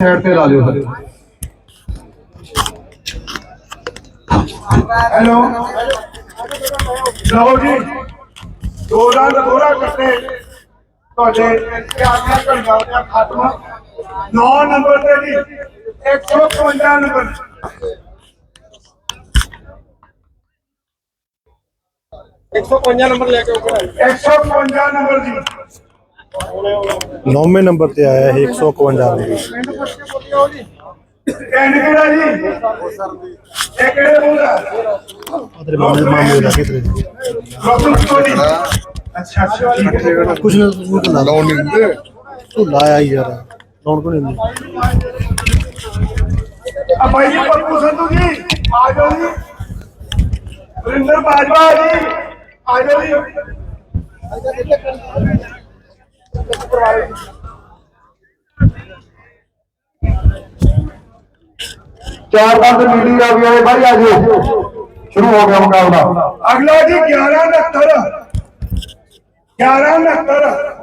Side ਤੇ ਲਾ ਲਿਓ ਹਲੇ ਹੈਲੋ ਲਓ ਜੀ ਦੋ ਦਾ ਦੋਰਾ ਕੱਟੇ ਤੁਹਾਡੇ ਇੱਥੇ ਆ ਗਿਆ ਘੰਟਾ ਦਾ ਖਤਮ 9 ਨੰਬਰ ਤੇ ਜੀ 155 ਨੰਬਰ 155 ਨੰਬਰ ਲੈ ਕੇ ਆਓ 155 ਨੰਬਰ ਜੀ ਨੌਵੇਂ ਨੰਬਰ ਤੇ ਆਇਆ ਇਹ 151 ਦੇ ਪਿੰਡ ਕਿਹੜਾ ਜੀ ਇਹ ਕਿਹੜੇ ਬੋਲਦਾ ਤੇਰੇ ਮਾਮੇ ਮਾਮੇ ਦਾ ਕਿਧਰੇ ਰੋਸ਼ਨ ਸਟੋਰੀ ਅੱਛਾ ਅੱਛਾ ਠੀਕ ਹੈ ਕੁਛ ਨਾ ਤੂੰ ਤਾਂ ਲਾਉਣ ਨਹੀਂ ਦਿੰਦੇ ਤੂੰ ਲਾਇਆ ਹੀ ਯਾਰ ਲਾਉਣ ਚਾਰ ਪੰਜ ਨੀਲੀ ਰਾਵੀ ਵਾਲੇ ਬਾਈ ਆ ਜਾਓ। ਸ਼ੁਰੂ ਹੋ ਗਿਆ ਮੁਕਾਬਲਾ। ਅਗਲਾ ਜੀ 11 69 11 69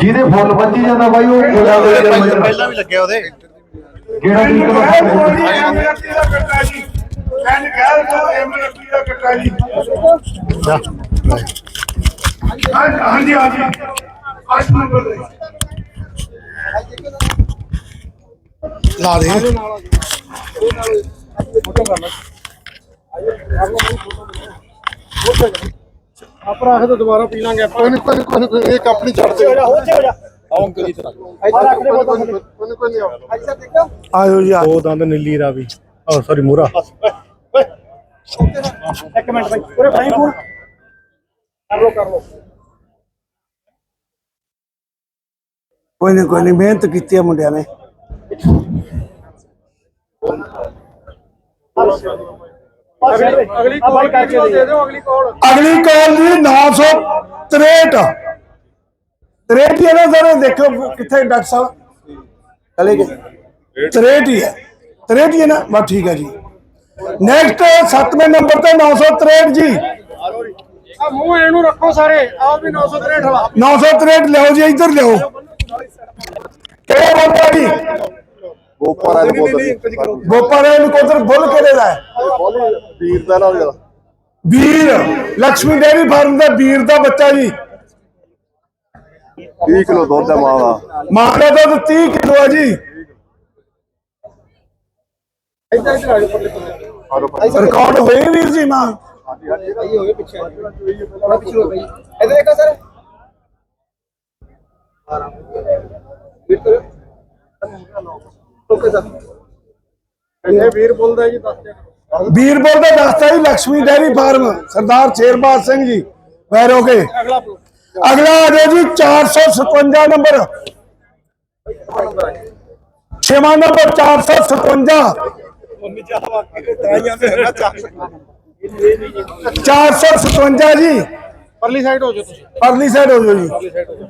ਜਿਹਦੇ ਫੁੱਲ ਵੱਜੀ ਜਾਂਦਾ ਬਾਈ ਉਹ ਦੇ ਪਹਿਲਾਂ ਵੀ ਲੱਗਿਆ ਉਹਦੇ। ਕਿਹੜਾ ਜੀ ਐਮਐਲਪੀ ਦਾ ਕੱਟਾ ਜੀ? ਐਨ ਗੈਰ ਤੋਂ ਐਮਐਲਪੀ ਦਾ ਕੱਟਾ ਜੀ ਜਾ। ਹਾਂ- ਹਾਂਜੀ ਹਾਂਜੀ। 8 ਨੰਬਰ ਦੇ। ਲਾ ਦੇ। ਆਪਰਾ ਆਖੇ ਤਾਂ ਦੁਬਾਰਾ ਪੀ ਲਾਂਗੇ ਆਪਾਂ। ਕੋਈ ਕੋਈ ਕੋਈ ਕੋਈ ਇਹ ਕੱਪ ਨਹੀਂ ਛੱਡ ਦੇ। ਆਉਂ ਕਰੀ ਤਰ੍ਹਾਂ। ਇੱਥੇ ਰੱਖ ਦੇ ਬੋਤਲ। ਕੋਈ ਕੋਈ ਨਹੀਂ ਅੱਜ ਸਰ ਦੇਖੋ। ਆਇਓ ਜੀ ਦੋ ਦੰਦ ਨੀਲੀ ਰਾਵੀ। ਓ ਸੌਰੀ ਮੂਰਾ। ਇੱਕ ਮਿੰਟ ਬਾਈ ਉਰੇ ਫਾਈਨ ਫੋਨ ਕਰ ਲੋ ਕਰ ਲੋ ਕੋਈ ਨਹੀਂ ਕੋਈ ਨਹੀਂ ਮਿਹਨਤ ਕੀਤੀ ਹੈ ਮੁੰਡਿਆਂ ਨੇ। ਅਗਲੀ ਅਗਲੀ ਕਾਲ ਕਰਕੇ ਦੇ ਦਿਓ ਅਗਲੀ ਕਾਲ ਅਗਲੀ ਕਾਲ ਜੀ 963 63 ਹੀ ਹੈ ਨਾ ਸਰ ਦੇਖੋ ਕਿੱਥੇ ਡਾਕਟਰ ਸਾਹਿਬ। ਚਲੇ ਗਏ। 63 ਹੀ ਹੈ। 63 ਹੀ ਹੈ ਨਾ? ਬਸ ਠੀਕ ਹੈ ਜੀ। ਨੈਕਸਟ 7ਵੇਂ ਨੰਬਰ ਤੇ 963 ਜੀ। ਆ ਮੂੰਹ ਇਹਨੂੰ ਰੱਖੋ ਸਾਰੇ ਆਓ ਵੀ 963 ਵਾਲਾ। 963 ਲਿਓ ਜੀ ਇੱਧਰ ਲਿਓ ਕਿਹੜਾ ਬੰਦਾ ਜੀ? ਗੋਪਾਰਾ ਨੂੰ ਕੋਦਰ ਬੁੱਲ ਕਿਹੜੇ ਦਾ ਹੈ? ਵੀਰ ਦਾ ਨਾ ਜਰਾ ਵੀਰ ਲక్ష్ਮੀ ਡੇਰੀ ਫਾਰਮ ਦਾ ਵੀਰ ਦਾ ਬੱਚਾ ਜੀ। 20 ਕਿਲੋ ਦੁੱਧ ਹੈ ਮਾਂ ਦਾ। ਮਾਂ ਦਾ ਦੁੱਧ 30 ਕਿਲੋ ਹੈ ਜੀ ਇੱਧਰ ਇੱਧਰ ਆ ਜਾਓ ਪਰਲੇ ਪਾਸੇ ਰਿਕਾਰਡ ਹੋਏ ਵੀਰ ਜੀ ਮਾਂ। ਆਈ ਹੋਵੇ ਪਿੱਛੇ। ਥੋੜਾ ਪਿੱਛੇ ਹੋ ਬਈ ਇੱਧਰ ਦੇਖੋ ਸਰ। ਵੀਰ ਓਕੇ ਸਰ। ਇਹ ਵੀਰ ਬੋਲਦਾ ਜੀ ਦੱਸ ਦੇ ਵੀਰਪੁਰ ਦਾ ਦੱਸਦਾ ਜੀ ਲక్ష్ਮੀ ਡੇਰੀ ਫਾਰਮ ਸਰਦਾਰ ਸ਼ੇਰਬਾਜ ਸਿੰਘ ਜੀ। ਵੈਰੋ ਕੇ। ਅਗਲਾ ਅਗਲਾ ਆ ਜਾਓ ਜੀ 457 ਨੰਬਰ। ਛੇਵਾਂ ਨੰਬਰ 457 457 ਜੀ। ਪਰਲੀ ਸਾਈਡ ਹੋ ਜਾਓ ਤੁਸੀਂ। ਪਰਲੀ ਸਾਈਡ ਹੋ ਜਾਓ ਜੀ। ਪਰਲੀ ਸਾਈਡ ਹੋ ਜਾਓ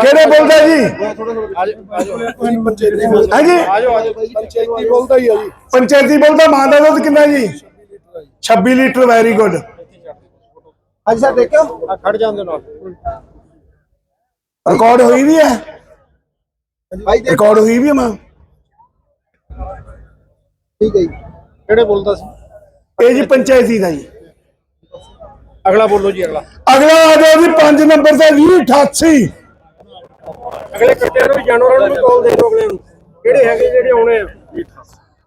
ਕਿਹੜੇ ਬੋਲਦਾ ਜੀ? ਆਜੋ ਹਾਂਜੀ ਆਜੋ ਆਜੋ। ਪੰਚਾਇਤੀ ਬੋਲਦਾ ਹੀ ਆ ਜੀ। ਪੰਚਾਇਤੀ ਬੋਲਦਾ ਮਾਂ ਦਾ ਦੁੱਧ ਕਿੰਨਾ ਜੀ? 26 ਲੀਟਰ ਵੈਰੀ ਗੁੱਡ ਹਾਂਜੀ ਸਰ ਦੇਖਿਓ। ਆ ਖੜ ਜਾਂਦੇ ਨਾਲ। ਰਿਕਾਰਡ ਹੋਈ ਵੀ ਹੈ? ਭਾਈ ਰਿਕਾਰਡ ਹੋਈ ਵੀ ਮਾਂ? ਠੀਕ ਹੈ ਜੀ। ਕਿਹੜੇ ਬੋਲਦਾ ਸੀ? ਇਹ ਜੀ ਪੰਚਾਇਤੀ ਦਾ ਜੀ। ਅਗਲਾ ਬੋਲੋ ਜੀ ਅਗਲਾ। ਅਗਲਾ ਆ ਜਾਓ ਜੀ 5 ਨੰਬਰ ਤੇ 2088 ਅਗਲੇ ਕੱਟੇ ਨੂੰ ਵੀ ਜਾਨਵਰਾਂ ਨੂੰ ਕਾਲ ਦੇ ਦਿਓ ਅਗਲੇ ਨੂੰ। ਕਿਹੜੇ ਹੈਗੇ ਜਿਹੜੇ ਆਉਣੇ ਆ?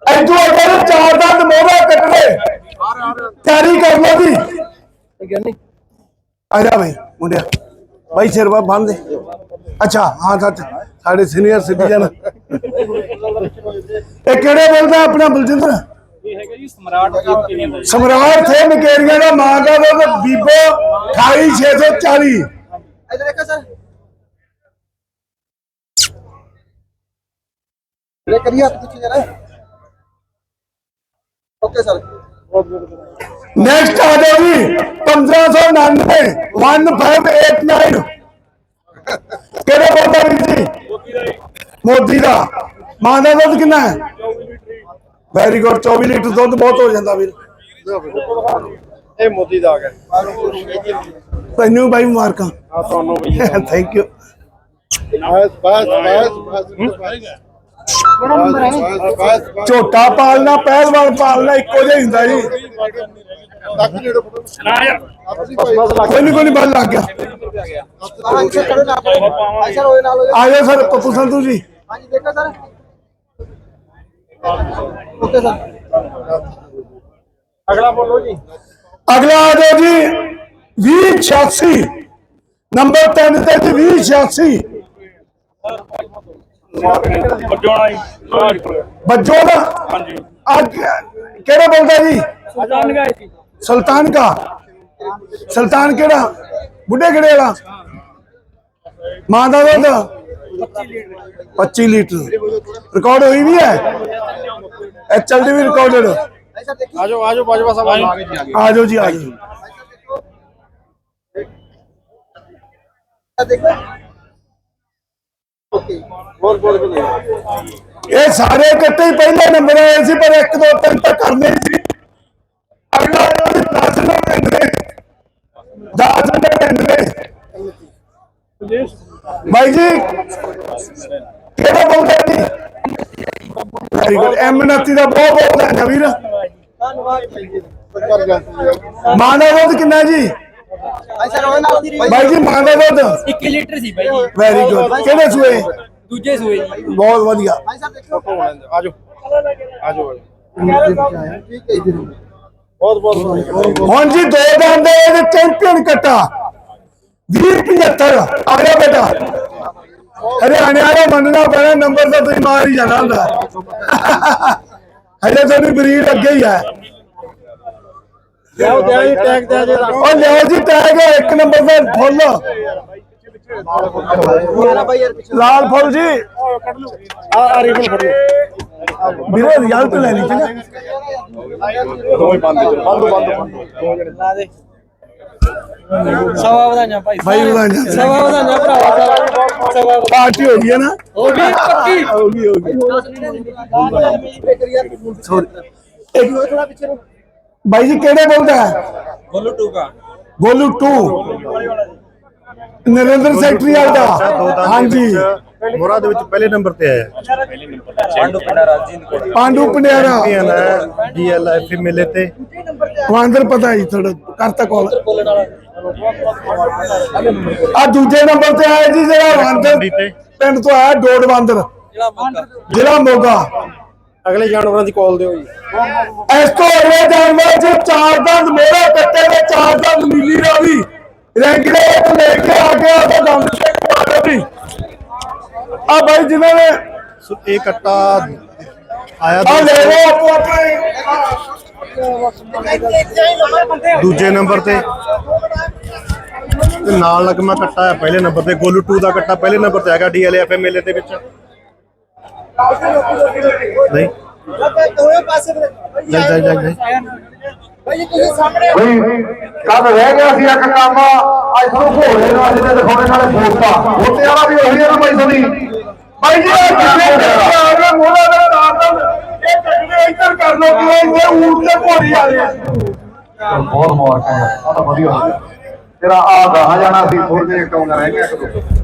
ਐਜੂ ਅਗਰ ਚਾਰ ਦੰਦ ਮੋਹਰਾ ਕੱਟਦੇ। ਤਿਆਰੀ ਕਰ ਲਓ ਜੀ ਆ ਜਾ ਬਈ ਮੁੰਡਿਆ। ਬਾਈ ਸ਼ੇਰਵਾ ਬੰਨ ਦੇ। ਅੱਛਾ ਹਾਂ ਸੱਚ ਸਾਡੇ ਸੀਨੀਅਰ ਸਿਟੀਜ਼ਨ ਇਹ ਕਿਹੜੇ ਬੋਲਦਾ ਆਪਣਾ ਬਲਜਿੰਦਰ? ਇਹ ਹੈਗਾ ਜੀ ਸਮਰਾਟ ਨੇ ਸਮਰਾਟ ਥੇ ਮਕੇਰੀਆਂ ਦਾ ਮਾਂ ਦਾ ਦੁੱਧ ਬੀਬੋ 28640 ਇਧਰ ਦੇਖੋ ਸਰ। ਲੈ ਕਰੀਏ ਹੱਥ ਪਿੱਛੇ ਜਰਾ। Okay sir. ਨੈਕਸਟ ਆ ਜਾਓ ਜੀ 1599 1589 ਕਿਹੜੇ ਬੋਲਦਾ ਵੀਰ ਜੀ? ਮੋਦੀ ਦਾ। ਮਾਂ ਦਾ ਦੁੱਧ ਕਿੰਨਾ ਹੈ? ਵੈਰੀ ਗੁੱਡ 24 ਲੀਟਰ ਦੁੱਧ ਬਹੁਤ ਹੋ ਜਾਂਦਾ ਵੀਰ। ਇਹ ਮੋਦੀ ਦਾ ਆ ਗਿਆ। ਤੈਨੂੰ ਬਾਈ ਮੁਬਾਰਕਾਂ। ਆ ਤੁਹਾਨੂੰ ਵੀ। ਥੈਂਕ ਯੂ ਬਸ ਬਸ ਬਸ ਬਸ ਝੋਟਾ ਪਾਲਣਾ ਪਹਿਲਵਾਨ ਪਾਲਣਾ ਇੱਕੋ ਜਿਹਾ ਹੁੰਦਾ ਜੀ। ਤੱਕ ਜਿਹੜੇ ਕੋਈ ਨਹੀਂ ਕੋਈ ਨਹੀਂ ਬਸ ਲੱਗ ਗਿਆ। ਆ ਜਾਓ ਸਰ ਪੱਪੂ ਸੰਧੂ ਜੀ। ਅਗਲਾ ਬੋਲੋ ਜੀ। ਅਗਲਾ ਆ ਜਾਓ ਜੀ। 2086 ਨੰਬਰ 3 ਤੇ ਜੀ 2086 ਵੱਜੋਣਾ ਜੀ। ਬੱਜੋ ਦਾ ਹਾਂਜੀ। ਅੱਜ ਕਿਹੜਾ ਬੋਲਦਾ ਜੀ? ਅਜਾਨ ਗਏ ਜੀ। ਸੁਲਤਾਨ ਕਾ? ਸੁਲਤਾਨ ਕਿਹੜਾ? ਬੁੱਢੇ ਕਿਹੜੇ ਵਾਲਾ? ਮਾਂ ਦਾ ਦੁੱਧ? 25 ਲੀਟਰ। ਰਿਕਾਰਡ ਹੋਈ ਵੀ ਹੈ? ਐਚਐਲਡੀ ਵੀ ਰਿਕਾਰਡਡ ਆਜੋ ਆਜੋ ਬਾਜਵਾ ਸਾਹਿਬ ਆ ਗਏ ਜੀ ਆ ਗਏ ਆ ਜਾਓ ਜੀ ਆ ਜਾਓ। ਬੋਲ ਬੋਲ ਕੇ ਦੇ ਇਹ ਸਾਰੇ ਇਕੱਠੇ ਹੀ ਪਹਿਲੇ ਨੰਬਰ ਆਏ ਸੀ ਪਰ ਇੱਕ ਦੋ ਤਿੰਨ ਤਾਂ ਕਰਨੇ ਸੀ। ਭਾਈ ਜੀ ਕਿਹੜਾ ਬੋਲਦਾ ਜੀ ਵੈਰੀ ਗੁੱਡ ਐਮ 29 ਦਾ ਬਹੁਤ ਬਹੁਤ ਧੰਨਵਾਦ ਵੀਰ। ਮਾਂ ਦਾ ਦੁੱਧ ਕਿੰਨਾ ਜੀ? ਭਾਈ ਜੀ ਮਾਂ ਦਾ ਦੁੱਧ। 1 ਲੀਟਰ ਸੀ ਬਾਈ ਜੀ। ਵੈਰੀ ਗੁੱਡ ਕਿਹੜੇ ਸੂਏ? ਦੂਜੇ ਸੂਏ ਜੀ। ਬਹੁਤ ਵਧੀਆ। ਆਜੋ। ਆਜੋ ਬਹੁਤ ਬਹੁਤ ਹੁਣ ਜੀ ਦੋ ਦੰਦ ਦੇ ਚੈਂਪੀਅਨ ਕੱਟਾ। 2075 ਆ ਗਿਆ ਬੇਟਾ। ਹਰਿਆਣੇ ਵਾਲਾ ਮੰਨਣਾ ਪੈਣਾ ਨੰਬਰ ਤਾਂ ਤੁਸੀਂ ਮਾਰ ਹੀ ਜਾਣਾ ਹੁੰਦਾ। ਹਜੇ ਤੁਹਾਡੀ ਬਰੀਡ ਅੱਗੇ ਹੀ ਹੈ ਲਿਆਓ ਜੀ ਟੈਗ ਦਿਆ ਜੀ ਉਹ ਲਿਓ ਜੀ ਟੈਗ ਇੱਕ ਨੰਬਰ ਦਾ ਫੁੱਲ। ਲਾਲ ਫੁੱਲ ਜੀ। ਆ ਆ ਰੀਫਲ ਫੜੋ। ਵੀਰੇ ਰਿਜ਼ਲਟ ਲੈ ਲਈ ਚੰਗਾ ਦੋਵੇਂ ਬੰਦ ਬੰਦ ਬੰਦ ਲਾ ਦੇ। ਸਵਾ ਵਧਾਈਆਂ ਭਾਈ ਭਾਈ ਵਧਾਈਆਂ। ਸਵਾ ਵਧਾਈਆਂ ਭਰਾਵਾ ਸਵਾ ਸਵਾ ਪਾਰਟੀ ਹੋ ਗਈ ਹੈ ਨਾ? ਹੋ ਗਈ ਪੱਕੀ। ਹੋ ਗਈ ਹੋ ਗਈ। ਇੱਕ ਬਾਈ ਜੀ ਕਿਹੜੇ ਬੋਲਦਾ ਹੈ? ਬੋਲੂ ਟੂਕਾ। ਗੋਲੂ 2 ਨਰਿੰਦਰ ਸੈਕਟਰੀ ਦਾ। ਹਾਂਜੀ। ਮੋਰਾ ਦੇ ਵਿੱਚ ਪਹਿਲੇ ਨੰਬਰ ਤੇ ਆਇਆ। ਪਾਂਡੂ ਪਿੰਡਾ ਰਾਜਿੰਦ ਕੋਲ। ਪਾਂਡੂ ਨਾ ਡੀਐਲਐਫ ਮੇਲੇ ਤੇ। ਵਾਂਦਰ ਪਤਾ ਹੀ ਥੋੜਾ ਕਰਤਾ ਕਾਲ। ਆ ਦੂਜੇ ਨੰਬਰ ਤੇ ਆਇਆ ਜੀ ਜਿਹੜਾ ਵਾਂਦਰ ਪਿੰਡ ਤੋਂ ਆਇਆ ਡੋਡ ਵਾਂਦਰ ਜ਼ਿਲ੍ਹਾ ਮੋਗਾ। ਅਗਲੇ ਜਾਨਵਰਾਂ ਦੀ ਕਾਲ ਦਿਓ ਜੀ। ਇਸ ਤੋਂ ਅਗਲੇ ਜਾਨਵਰ ਚ ਚਾਰ ਦੰਦ ਮੋੜਾ ਕੱਟੇ ਦੇ ਜਿਨ੍ਹਾਂ ਨੇ ਸੋ ਇਹ ਕੱਟਾ ਆਇਆ ਆ ਲੈ ਲਓ ਆਪੋ ਆਪਣੇ ਦੂਜੇ ਨੰਬਰ ਤੇ। ਤੇ ਨਾਲ ਲੱਗਮਾ ਕੱਟਾ ਹੈ ਪਹਿਲੇ ਨੰਬਰ ਤੇ। ਗੋਲੂ 2 ਦਾ ਕੱਟਾ ਪਹਿਲੇ ਨੰਬਰ ਤੇ ਹੈਗਾ ਡੀਐਲਐਫ ਮੇਲੇ ਦੇ ਵਿੱਚ। ਨਹੀਂ। ਜਾ ਜਾ ਜਾ ਜਾ ਬਈ ਕੱਲ ਰਹਿ ਗਿਆ ਸੀ ਇੱਕ ਕੰਮ। ਅੱਜ ਤੁਹਾਨੂੰ ਘੋੜੇ ਨੂੰ ਅੱਜ ਤੇ ਦਿਖਾਉਣੇ ਨਾਲੇ ਫੋਟਾ। ਫੋਟੇ ਵਾਲਾ ਵੀ ਉਹੀ ਹੈ ਨਾ ਬਾਈ ਸੋਨੀ ਬਾਈ ਜੀ ਇਹ ਕਿੰਨੇ ਆ? ਗਏ ਮੋੜਾ ਦਾ ਨਾਮ ਇਹ ਕੱਢਦੇ ਇੱਧਰ ਕਰ ਲੋ ਕਿ ਇਹ ਊਂਟ ਤੇ ਘੋੜੀ ਆ। ਗਏ ਬਹੁਤ ਮੁਬਾਰਕਾਂ ਆ ਤਾਂ ਵਧੀਆ ਹੋ ਗਿਆ। ਤੇਰਾ ਆ ਗਾਹ ਜਾਣਾ ਸੀ ਥੋੜੇ ਜਿਹੇ ਕੰਮ ਰਹਿ ਗਿਆ ਦੋ